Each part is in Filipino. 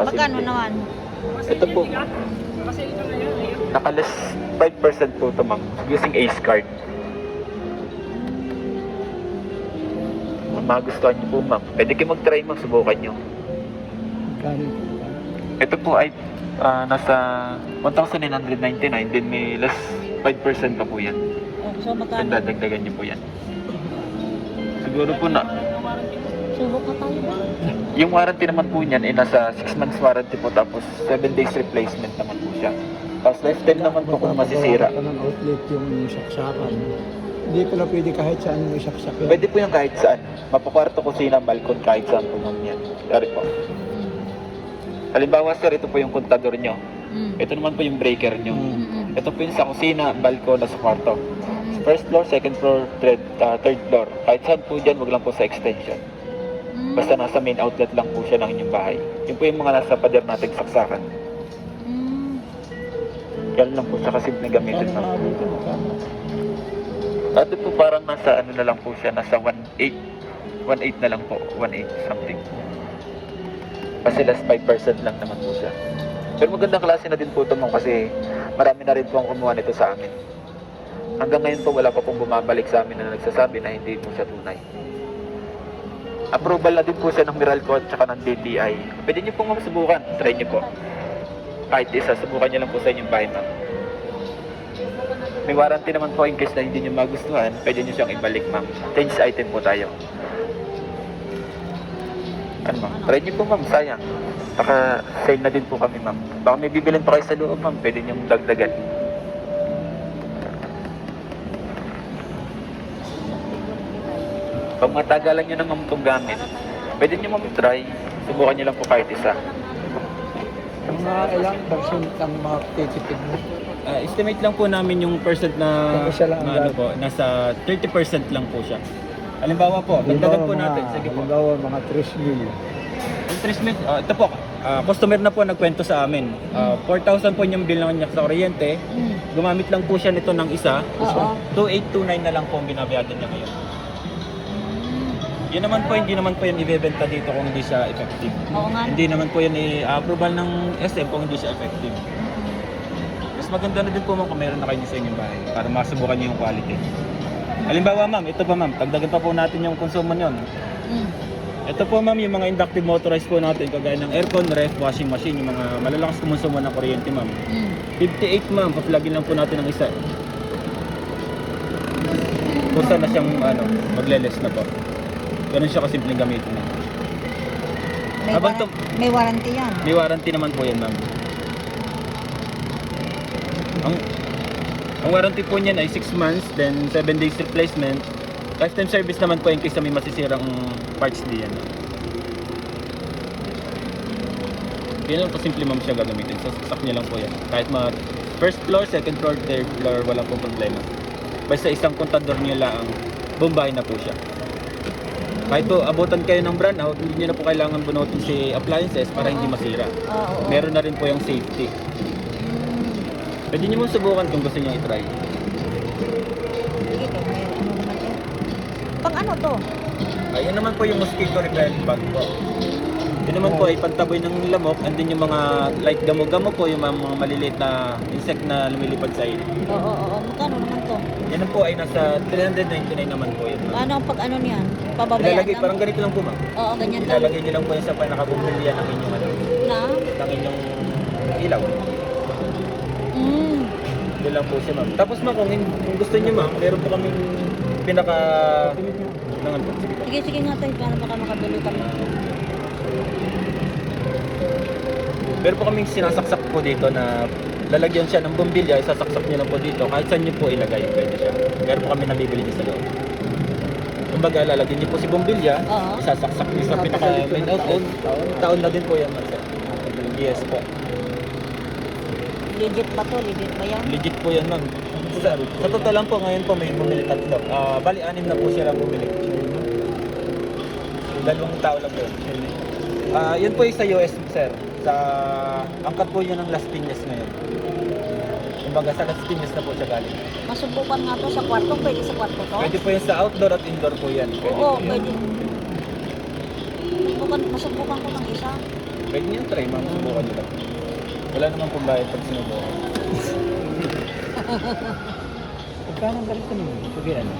Magkano naman? Ito po, nakalas 5% po ito ma'am, using Ace card. Kung magustuhan niyo po ma'am, pwede kayo mag-try ma'am, subukan niyo. Ito po ay ah, nasa 1,999, din may less 5% pa po yan. Oh, so magkano? dadagdagan niyo po yan. Siguro po na, Subok na tayo ba? yung warranty naman po niyan ay nasa 6 months warranty po tapos 7 days replacement naman po siya. Tapos lifetime naman po kung masisira. Baka ng outlet yung saksakan. Hindi pala pwede kahit saan mo isaksak yan. Pwede po yung kahit saan. Mapakwarto kusina, balkon, kahit saan po ma'am yan. Sorry po. Halimbawa sir, ito po yung kontador nyo. Mm. Ito naman po yung breaker nyo. Mm. Mm-mm. Ito po yung sa kusina, balkon, sa kwarto. Mm. First floor, second floor, third, ah, third floor. Kahit saan po dyan, wag lang po sa extension. Mm. Basta nasa main outlet lang po siya ng inyong bahay. Yun po yung mga nasa pader nating saksakan. Mm. Yan lang po sa kasimpleng gamitin nga dito? Magkano? Ito po parang nasa ano na lang po siya, nasa 1.8. 1.8 na lang po, 1.8 something. Kasi last 5% lang naman po siya. Pero magandang klase na din po ito ma'am kasi marami na rin po ang kumuha nito sa amin. Hanggang ngayon po wala pa pong bumabalik sa amin na nagsasabi na hindi po siya tunay. Approval na din po siya ng Meralco at saka ng DTI. Pwede niyo pong masubukan, try niyo po. Kahit isa, subukan niyo lang po sa inyong bahay ma'am. May warranty naman po in case na hindi nyo magustuhan, pwede nyo siyang ibalik ma'am. Change item po tayo. Ano ma'am? Try nyo po ma'am, sayang. Baka sale na din po kami ma'am. Baka may bibilin pa kayo sa loob ma'am, pwede nyo dagdagan. Pag matagalan nyo na ma'am itong gamit, pwede nyo ma'am try. Subukan nyo lang po kahit isa. Mga ilang percent ang mga titipid mo? Ah, estimate lang po namin yung percent na, lang ang na ano po, nasa 30% lang po siya. Halimbawa po, dagdagan po natin. Sige po. Halimbawa mga 3 mil. Interest rate, ah, ito po, ah, customer na po nagkwento sa amin. Ah, 4,000 po yung bill niya sa kuryente. Mm. Gumamit lang po siya nito ng isa. Oo. 2829 na lang po ang binabayadan niya ngayon. Mm. Yun naman po, hindi naman po yan ibebenta dito kung hindi siya effective. Oo nga. Hindi naman po yan i-approval ng SM kung hindi siya effective. Mas maganda na din po ma'am kung meron na kayo sa inyong bahay para masubukan niyo yung quality. Halimbawa ma'am, ito pa ma'am, dagdagan pa po natin yung konsumo niyon. Mm. Ito po ma'am, yung mga inductive motorized po natin, kagaya ng aircon, ref, washing machine, yung mga malalakas kumonsumo ng kuryente ma'am. Mm. 58 ma'am, paplagin lang po natin ng isa. Kusa na siyang ano, magle-less na po. Ganun siya kasimpleng gamitin. May, Habang waran- to- may warranty yan. May warranty naman po yan ma'am. Ang ang warranty po niyan ay 6 months, then 7 days replacement. Lifetime service naman po in case na may masisirang parts diyan. Yan lang po simple ma'am siya gagamitin. Sasaksak niya lang po yan. Kahit mga first floor, second floor, third floor, wala pong problema. Basta isang kontador niya lang, bombahin na po siya. Kahit po abutan kayo ng brand out, hindi niyo na po kailangan bunutin si appliances para hindi masira. Oo. Meron na rin po yung safety. Mm. Pwede niyo mo subukan kung gusto niyo i-try. Sige, kaya may ano naman yan. Pang ano to? Ayun naman po yung mosquito repellent bag po. Yun naman po ay pantaboy ng lamok and then yung mga light gamo-gamo po, yung mga, mga maliliit na insect na lumilipad sa inyo. Oo, oo, oo. Magkano naman to? Yan po ay nasa 399 naman po yun. ma'am. Ano ang pag ano niyan? Pababayaan Ilalagay, lang? parang ganito lang po ma'am. Oo, ganyan lang. Ilalagay niyo lang po yan sa pinakabumbilya ng inyong, ano, Na? ng inyong ilaw. Mm. Yun lang po siya ma'am. Tapos ma'am, kung, hin- kung gusto niyo ma'am, meron po kaming pinaka... Ng ano po, sige po. Sige, sige nga tayo. Para baka makabili kami. Meron po kaming sinasaksak po dito na lalagyan siya ng bumbilya, isasaksak niyo lang po dito. Kahit saan niyo po ilagay, pwede siya. Meron po kami nabibili dito sa loob. Kumbaga, lalagyan niyo po si bumbilya, Oo. isasaksak niyo sa pinaka main outlet. Taon na din po yan, man sir. Yes po. Legit ba to? Legit ba yan? Legit po yan, ma'am. Sa, sa totoo lang po, ngayon po may bumili tatlo. Ah, bali, anim na po sila bumili. Dalawang tao lang po. Ah, yun po yung sa US, sir. Sa, angkat po yun ng Las Piñas ngayon. Kumbaga sa Las na po siya galing. Masubukan nga to sa kwarto. Pwede sa kwarto to? Pwede po yan sa outdoor at indoor po yan. Pwede Oo, po yan. pwede. Masubukan, masubukan ko ng isa. Pwede niyo try, ma'am. Subukan nila. Wala naman pong bayad pag sinubukan. Pagkano ang ganito naman? Sige, ano?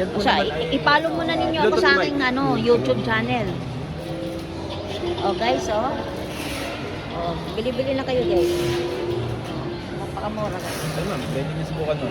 Yan po O siya, naman ay- ipalo muna ninyo ako Bluetooth sa mic. aking ano, YouTube channel. Okay, so. Oh, bili-bili na kayo guys. Napakamura guys. Ay, ma'am, pwede niyo subukan nun.